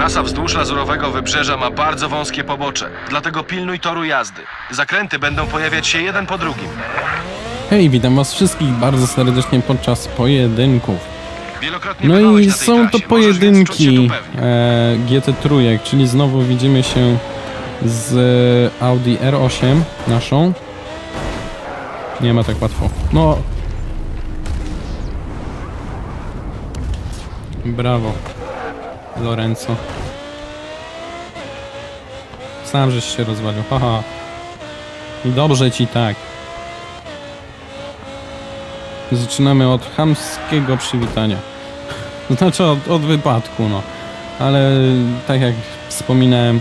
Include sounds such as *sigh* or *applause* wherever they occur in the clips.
Trasa wzdłuż lazurowego wybrzeża ma bardzo wąskie pobocze, dlatego pilnuj toru jazdy. Zakręty będą pojawiać się jeden po drugim. Hej, witam was wszystkich bardzo serdecznie podczas pojedynków. No i są to pojedynki e, GT trójek, czyli znowu widzimy się z e, Audi R8 naszą. Nie ma tak łatwo. No. Brawo. Lorenzo. Sam żeś się rozwalił, haha. I dobrze ci tak. Zaczynamy od chamskiego przywitania. *laughs* Znaczy od, od wypadku, no. Ale tak jak wspominałem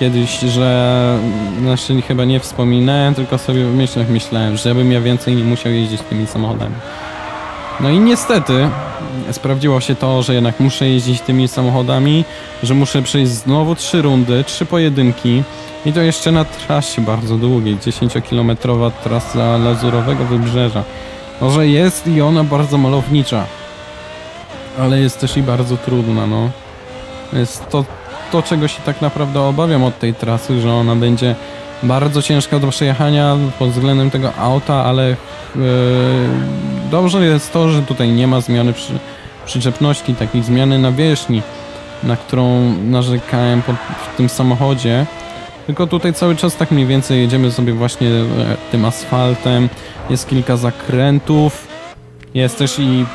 kiedyś, że... Znaczy chyba nie wspominałem, tylko sobie w myślach myślałem, żebym ja więcej nie musiał jeździć tymi samochodami. No i niestety sprawdziło się to, że jednak muszę jeździć tymi samochodami, że muszę przejść znowu trzy rundy, trzy pojedynki i to jeszcze na trasie bardzo długiej, 10-kilometrowa trasa Lazurowego Wybrzeża. Może jest i ona bardzo malownicza, ale jest też i bardzo trudna, no. Jest to, to czego się tak naprawdę obawiam od tej trasy, że ona będzie bardzo ciężka do przejechania pod względem tego auta, ale e, dobrze jest to, że tutaj nie ma zmiany przy, przyczepności, takiej zmiany nawierzchni, na którą narzekałem pod, w tym samochodzie. Tylko tutaj cały czas tak mniej więcej jedziemy sobie właśnie e, tym asfaltem. Jest kilka zakrętów. Jest też i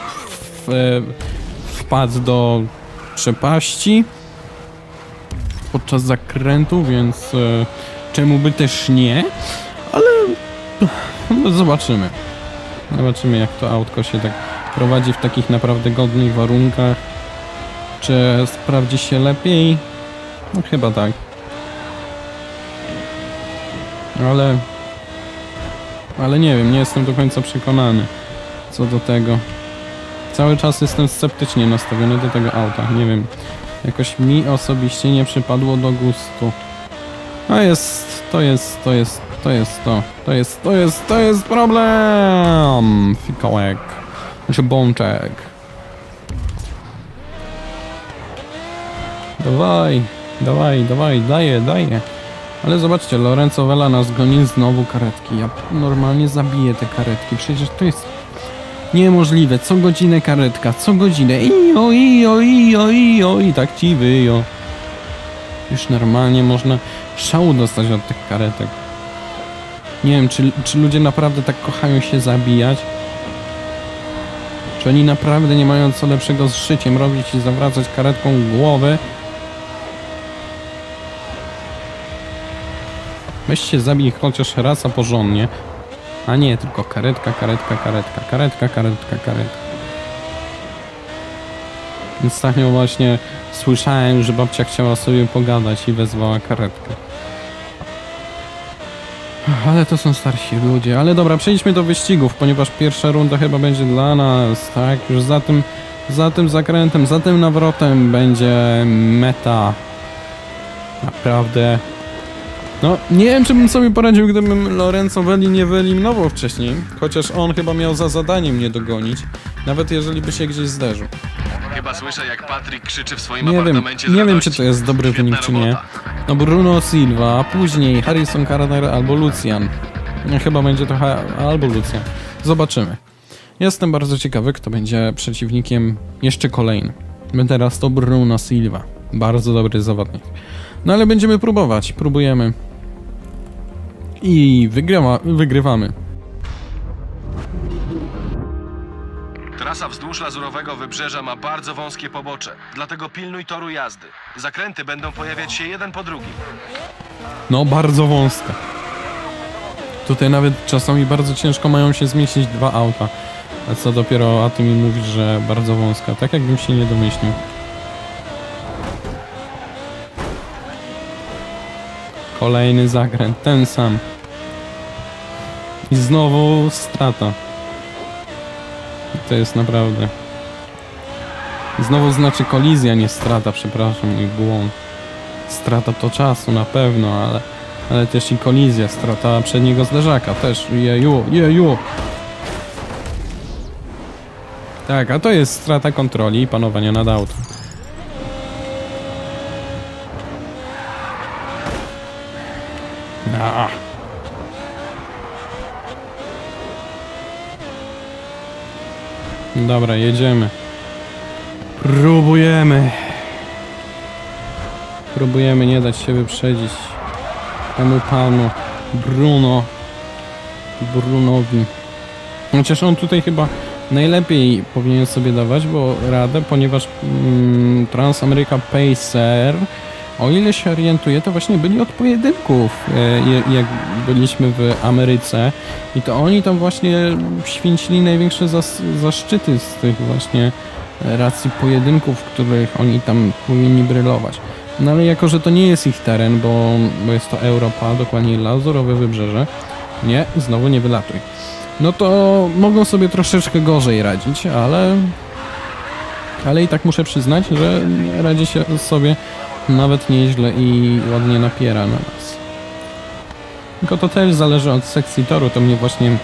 e, wpad do przepaści podczas zakrętu, więc czemu by też nie? Ale no, zobaczymy. Zobaczymy jak to autko się tak prowadzi w takich naprawdę godnych warunkach. Czy sprawdzi się lepiej? No chyba tak. Ale... Ale nie wiem, nie jestem do końca przekonany co do tego. Cały czas jestem sceptycznie nastawiony do tego auta. Nie wiem, jakoś mi osobiście nie przypadło do gustu. A jest, to jest, to jest, to jest to. To jest, to jest, to jest problem! Fikołek. Znaczy bączek. Dawaj, dawaj, dawaj, daję, daję. Ale zobaczcie, Lorenzo Vela nas goni znowu karetki. Ja normalnie zabiję te karetki. Przecież to jest niemożliwe. Co godzinę karetka, co godzinę. Ijo, ijo, ijo, ijo i tak ci wyjo. Już normalnie można szału dostać od tych karetek. Nie wiem, czy, czy ludzie naprawdę tak kochają się zabijać? Czy oni naprawdę nie mają co lepszego z życiem robić i zawracać karetką głowę? Weź się zabij chociaż raz, a porządnie. A nie, tylko karetka, karetka, karetka, karetka, karetka, karetka. Ostatnio właśnie słyszałem, że babcia chciała sobie pogadać i wezwała karetkę. Ale to są starsi ludzie. Ale dobra, przejdźmy do wyścigów, ponieważ pierwsza runda chyba będzie dla nas, tak? Już za tym, za tym zakrętem, za tym nawrotem będzie meta. Naprawdę. No, nie wiem, czy bym sobie poradził, gdybym Lorenzo Veli nie wyeliminował wcześniej. Chociaż on chyba miał za zadanie mnie dogonić. Nawet jeżeli by się gdzieś zderzył. Chyba słyszę, jak Patrick krzyczy w swoim Nie wiem, nie wiem, czy to jest dobry Świetna wynik, czy nie. robota. No Bruno Silva, a później Harrison Carter albo Lucian. No, chyba będzie to ha- albo Lucian. Zobaczymy. Jestem bardzo ciekawy, kto będzie przeciwnikiem jeszcze kolejnym. Teraz to Bruno Silva. Bardzo dobry zawodnik. No ale będziemy próbować. Próbujemy. I wygrywa, wygrywamy. Trasa wzdłuż lazurowego wybrzeża ma bardzo wąskie pobocze, dlatego pilnuj toru jazdy. Zakręty będą pojawiać się jeden po drugim. No, bardzo wąska. Tutaj nawet czasami bardzo ciężko mają się zmieścić dwa auta. A co dopiero, a ty mi mówisz, że bardzo wąska. Tak jakbym się nie domyślił. Kolejny zakręt, ten sam. I znowu strata. To jest naprawdę... Znowu znaczy kolizja, nie strata, przepraszam, mój błąd. Strata to czasu na pewno, ale, ale też i kolizja, strata przedniego zderzaka też. Jeju, jeju. Tak, a to jest strata kontroli i panowania nad autem. A. Dobra, jedziemy. Próbujemy. Próbujemy nie dać się wyprzedzić temu panu Bruno Brunowi. Chociaż on tutaj chyba najlepiej powinien sobie dawać, bo radę, ponieważ mm, Transameryka Pacer, o ile się orientuję, to właśnie byli od pojedynków, e, jak byliśmy w Ameryce i to oni tam właśnie święcili największe zas- zaszczyty z tych właśnie racji pojedynków, w których oni tam powinni brylować. No ale jako, że to nie jest ich teren, bo, bo jest to Europa, dokładnie Lazurowe Wybrzeże, nie, znowu nie wylatuj. No to mogą sobie troszeczkę gorzej radzić, ale ale i tak muszę przyznać, że radzi się sobie nawet nieźle i ładnie napiera na nas. Tylko to też zależy od sekcji toru, to mnie właśnie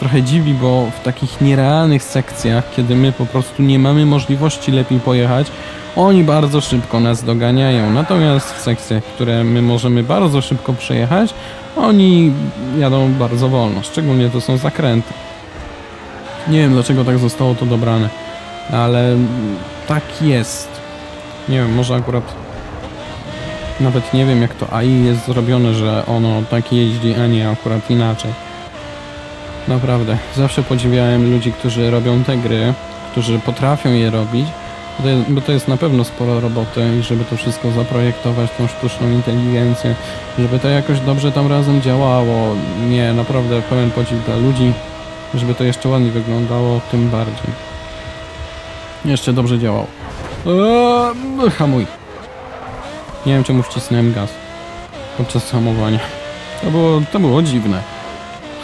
trochę dziwi, bo w takich nierealnych sekcjach, kiedy my po prostu nie mamy możliwości lepiej pojechać, oni bardzo szybko nas doganiają. Natomiast w sekcjach, które my możemy bardzo szybko przejechać, oni jadą bardzo wolno. Szczególnie to są zakręty. Nie wiem dlaczego tak zostało to dobrane, ale tak jest. Nie wiem, może akurat nawet nie wiem jak to AI jest zrobione, że ono tak jeździ, a nie akurat inaczej. Naprawdę, zawsze podziwiałem ludzi, którzy robią te gry, którzy potrafią je robić, bo to jest, na pewno sporo roboty i żeby to wszystko zaprojektować, tą sztuczną inteligencję, żeby to jakoś dobrze tam razem działało. Nie, naprawdę pełen podziw dla ludzi, żeby to jeszcze ładnie wyglądało, tym bardziej. Jeszcze dobrze działało. Eee, hamuj. Nie wiem czemu wcisnąłem gaz podczas hamowania. To było, to było dziwne.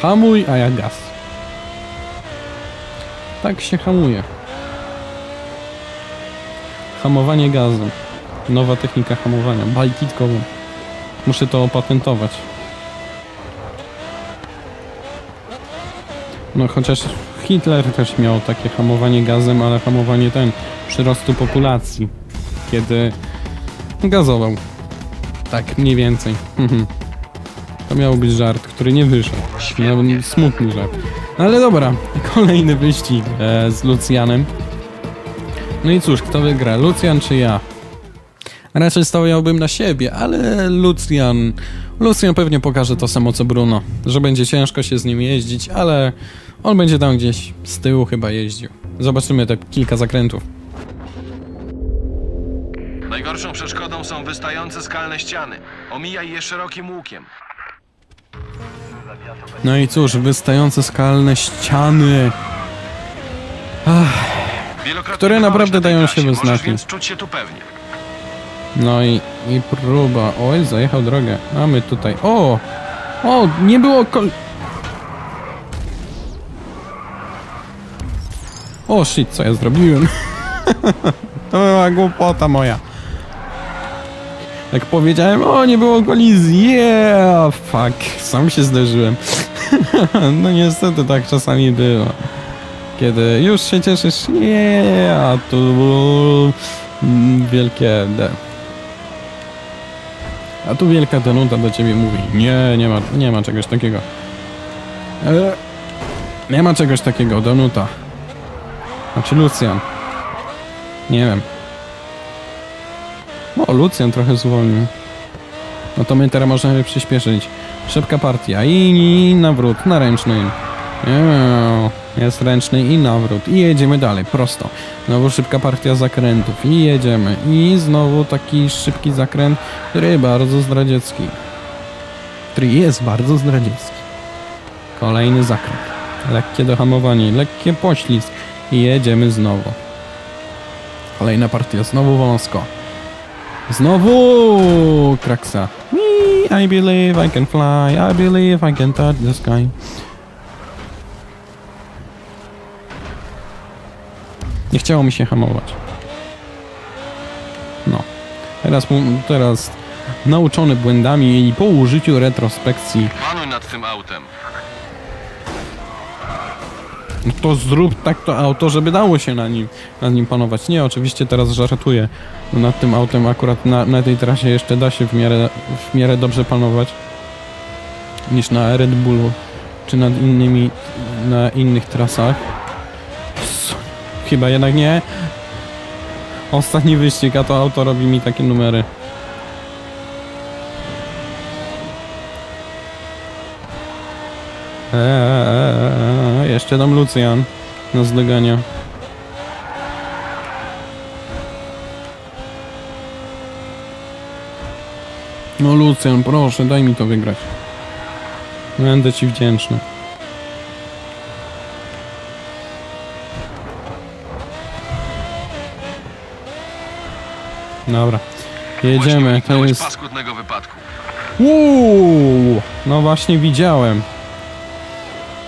Hamuj, a ja gaz. Tak się hamuje. Hamowanie gazem. Nowa technika hamowania. Bajkitkowa. Muszę to opatentować. No chociaż Hitler też miał takie hamowanie gazem, ale hamowanie ten przyrostu populacji. Kiedy gazował. Tak mniej więcej. Mhm. To miał być żart, który nie wyszedł. Miał smutny żart. No ale dobra, kolejny wyścig e, z Lucjanem. No i cóż, kto wygra? Lucjan czy ja? Raczej stawiałbym na siebie, ale Lucjan... Lucjan pewnie pokaże to samo co Bruno, że będzie ciężko się z nim jeździć, ale on będzie tam gdzieś z tyłu chyba jeździł. Zobaczymy te kilka zakrętów. Najgorszą przeszkodą są wystające skalne ściany. Omijaj je szerokim łukiem. No i cóż, wystające skalne ściany. Wielokrotnie Które naprawdę dają się więc czuć się tu pewnie. No i, i próba. Oj, zajechał drogę. A my tutaj. O! O, nie było kol... O shit, co ja zrobiłem? *laughs* to była głupota moja. Jak powiedziałem, o nie było kolizji, yeah, fuck, sam się zderzyłem. *laughs* no niestety tak czasami było. Kiedy już się cieszysz, nie, a tu wielkie D. A tu wielka Danuta do ciebie mówi, nie, nie ma, nie ma czegoś takiego. E, nie ma czegoś takiego, Danuta. Znaczy Lucjan. Nie wiem. O, trochę zwolnił. No to my teraz możemy przyspieszyć. Szybka partia i, nawrót na ręczny. Nie, Jest ręczny i nawrót. I jedziemy dalej, prosto. Znowu szybka partia zakrętów. I jedziemy. I znowu taki szybki zakręt, który bardzo zdradziecki. Który jest bardzo zdradziecki. Kolejny zakręt. Lekkie dohamowanie, lekkie poślizg. I jedziemy znowu. Kolejna partia, znowu wąsko. Znowu kraksa. Whee, I believe I can fly, I believe I can touch the sky. Nie chciało mi się hamować. No. Teraz, teraz nauczony błędami i po użyciu retrospekcji, Panuj nad tym autem. No to zrób tak to auto, żeby dało się na nim, nad nim panować. Nie, oczywiście teraz żartuję. Nad tym autem akurat na, na tej trasie jeszcze da się w miarę, w miarę dobrze panować. niż na Red Bullu czy nad innymi na innych trasach. Chyba jednak nie. Ostatni wyścig, a to auto robi mi takie numery. Eee, jeszcze tam Lucjan nas dogania. No Lucjan, proszę, daj mi to wygrać. Będę ci wdzięczny. Dobra. Jedziemy, to jest... paskudnego wypadku. Uuu, no właśnie widziałem.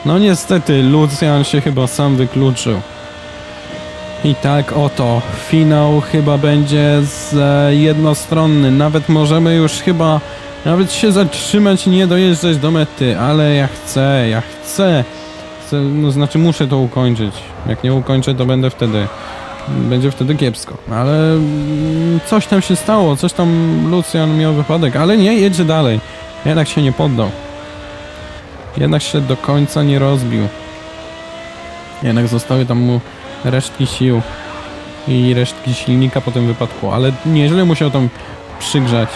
No niestety, Lucjan się chyba sam wykluczył. I tak oto, finał chyba będzie z, e, jednostronny. Nawet możemy już chyba nawet się zatrzymać i nie dojeżdżać do mety, ale ja chcę, ja chcę. chcę no znaczy muszę to ukończyć. Jak nie ukończę, to będę wtedy będzie wtedy kiepsko. Ale mm, coś tam się stało, coś tam Lucjan miał wypadek, ale nie, jedzie dalej. Jednak się nie poddał. Jednak się do końca nie rozbił. Jednak zostały tam mu resztki sił i resztki silnika po tym wypadku, ale nieźle musiał tam przygrzać.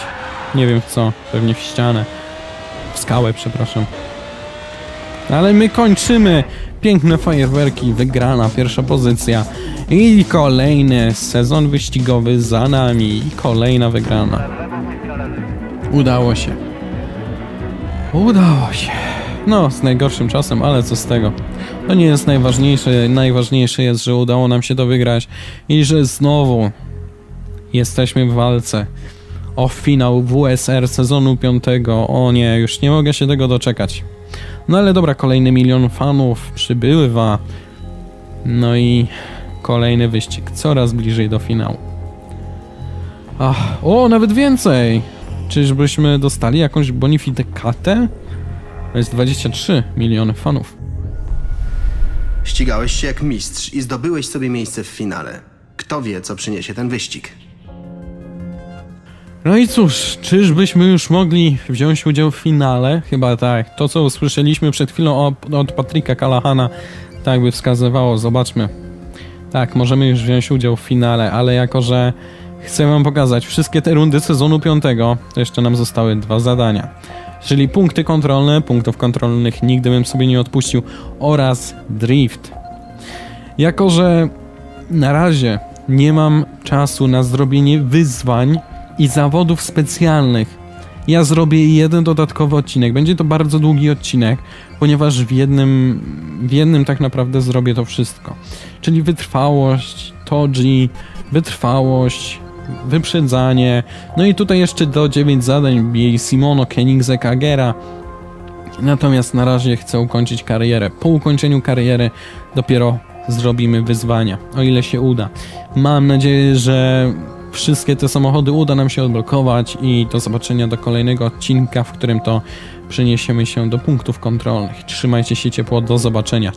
Nie wiem w co, pewnie w ścianę. W skałę, przepraszam. Ale my kończymy. Piękne fajerwerki, wygrana pierwsza pozycja. I kolejny sezon wyścigowy za nami. I kolejna wygrana. Udało się. Udało się. No, z najgorszym czasem, ale co z tego. To nie jest najważniejsze. Najważniejsze jest, że udało nam się to wygrać i że znowu jesteśmy w walce o finał WSR sezonu 5. O nie, już nie mogę się tego doczekać. No ale dobra, kolejny milion fanów przybywa. No i kolejny wyścig, coraz bliżej do finału. Ach, o, nawet więcej! Czyżbyśmy dostali jakąś bonifikatę? To jest 23 miliony fanów. Ścigałeś się jak mistrz i zdobyłeś sobie miejsce w finale. Kto wie, co przyniesie ten wyścig? No i cóż, czyżbyśmy już mogli wziąć udział w finale? Chyba tak. To, co usłyszeliśmy przed chwilą od, od Patryka Kalahana, tak by wskazywało. Zobaczmy. Tak, możemy już wziąć udział w finale, ale jako, że chcę wam pokazać wszystkie te rundy sezonu 5, to jeszcze nam zostały dwa zadania. Czyli punkty kontrolne, punktów kontrolnych nigdy bym sobie nie odpuścił oraz drift. Jako, że na razie nie mam czasu na zrobienie wyzwań i zawodów specjalnych, ja zrobię jeden dodatkowy odcinek. Będzie to bardzo długi odcinek, ponieważ w jednym, w jednym tak naprawdę zrobię to wszystko. Czyli wytrwałość, toji, wytrwałość, wyprzedzanie. No i tutaj jeszcze do 9 zadań bije Simono, Kenigze, Kagera. Natomiast na razie chcę ukończyć karierę. Po ukończeniu kariery dopiero zrobimy wyzwania, o ile się uda. Mam nadzieję, że wszystkie te samochody uda nam się odblokować i do zobaczenia do kolejnego odcinka, w którym to przeniesiemy się do punktów kontrolnych. Trzymajcie się ciepło, do zobaczenia. Cześć!